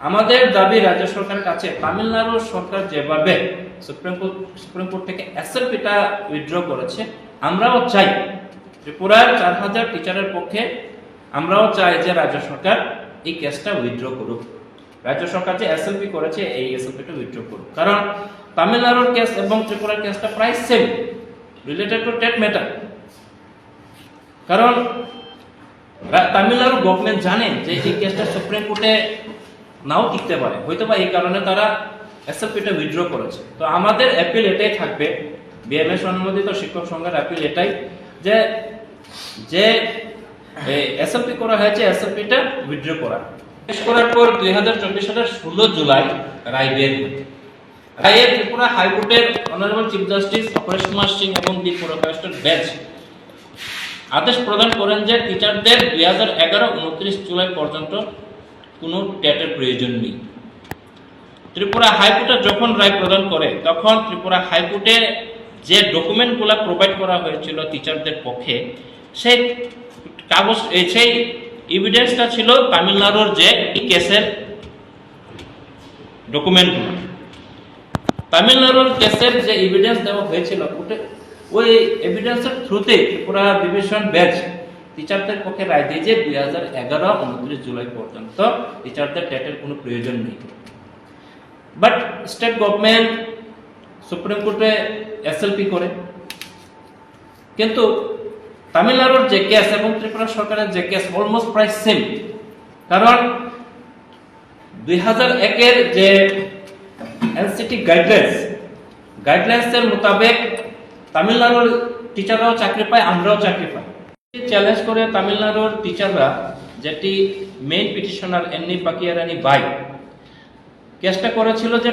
আমাদের দাবি রাজ্য সরকারের কাছে তামিলনাড়ু সরকার যেভাবে সুপ্রিম কোর্ট সুপ্রিম কোর্ট থেকে এসএলপিটা উইথড্র করেছে, আমরাও চাই ত্রিপুরার চার হাজার টিচারের পক্ষে আমরাও চাই যে রাজ্য সরকার এই কেসটা উইথড্র করুক। রাজ্য সরকার যে এসএলপি করেছে, এই এসএলপিটা উইথড্র করুক। কারণ তামিলনাড়ুর কেস এবং ত্রিপুরার কেসটা প্রায় same related to TET matter কারণ তামিলনাড়ু গভর্নমেন্ট জানে যে এই কেসটা সুপ্রিম কোর্টে নাও টিকতে পারে। হয়তো বা এই কারণে তারা এসএফপিটা উইথড্র করেছে। তো আমাদের অ্যাপিল এটাই থাকবে। বিএমএস অনুমোদিত শিক্ষক সংঘের অ্যাপিল এটাই যে যে এসএফপি করা হয়েছে এসএফপিটা উইথড্র করা। শেষ করার পর দুই হাজার চব্বিশ সালের ষোলো জুলাই রায় বের রায়ে ত্রিপুরা হাইকোর্টের honourable chief justice Aparesh Kumar Singh এবং দি পুরকাস্টের বেঞ্চ আদেশ প্রদান করেন যে টিচারদের দুই হাজার এগারো উনত্রিশ জুলাই পর্যন্ত কোনো টেটের প্রয়োজন নেই। ত্রিপুরা হাইকোর্টে যখন রায় প্রদান করে, তখন ত্রিপুরা হাইকোর্টে যে ডকুমেন্টগুলো প্রোভাইড করা হয়েছিল টিচারদের পক্ষে, সেই কাগজ সেই এভিডেন্সটা ছিল তামিলনাড়ুর যে কেসের ডকুমেন্টগুলো তামিলনাড়ুর কেসের যে এভিডেন্স দেওয়া হয়েছিল ওই এভিডেন্সের থ্রুতে ত্রিপুরা ডিভিশন ব্যাচ টিচারদের পক্ষে রায় দিয়ে যে দুই হাজার এগারো উনত্রিশ জুলাই পর্যন্ত টিচারদের টেটের কোনো প্রয়োজন নেই। বাট স্টেট গভর্নমেন্ট সুপ্রিম কোর্টে এসএলপি করে। কিন্তু তামিলনাড়ুর যে কেস এবং ত্রিপুরা সরকারের যে কেস অলমোস্ট প্রায় সেম কারণ দুই হাজার একের যে এনসিটি গাইডলাইন্স গাইডলাইন্সের মোতাবেক তামিলনাড়ুর টিচাররাও চাকরি পায়, আমরাও চাকরি পাই। চ্যালেঞ্জ করে তামিলনাড়ুর টিচাররা যেটি মেইন পিটিশনার এন্নি পাকিয়ারানি বাই কেসটা করেছিল যে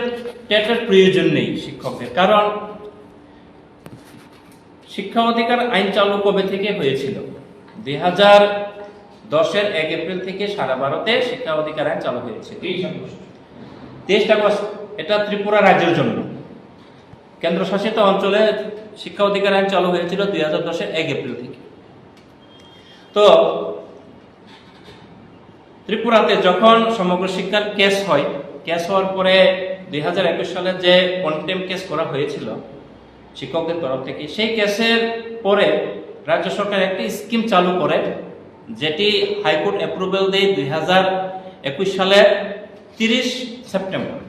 টেটের প্রয়োজন নেই শিক্ষকদের। কারণ শিক্ষা অধিকার আইন চালু কবে থেকে হয়েছিল? দুই হাজার দশের এক এপ্রিল থেকে সারা ভারতে শিক্ষা অধিকার আইন চালু হয়েছে। তেইশ আগস্ট, এটা ত্রিপুরা রাজ্যের জন্য। কেন্দ্রশাসিত অঞ্চলে শিক্ষা অধিকার আইন চালু হয়েছিল দুই হাজার দশের এক এপ্রিল থেকে। তো ত্রিপুরাতে যখন সমগ্র শিক্ষার কেস হয় কেস হওয়ার পরে দুই হাজার একুশ সালে যে কন্টেম কেস করা হয়েছিল শিক্ষকদের তরফ থেকে, সেই কেসের পরে রাজ্য সরকার একটি স্কিম চালু করে, যেটি হাইকোর্ট অ্যাপ্রুভেল দেয় দুই হাজার একুশ সালের তিরিশ সেপ্টেম্বর।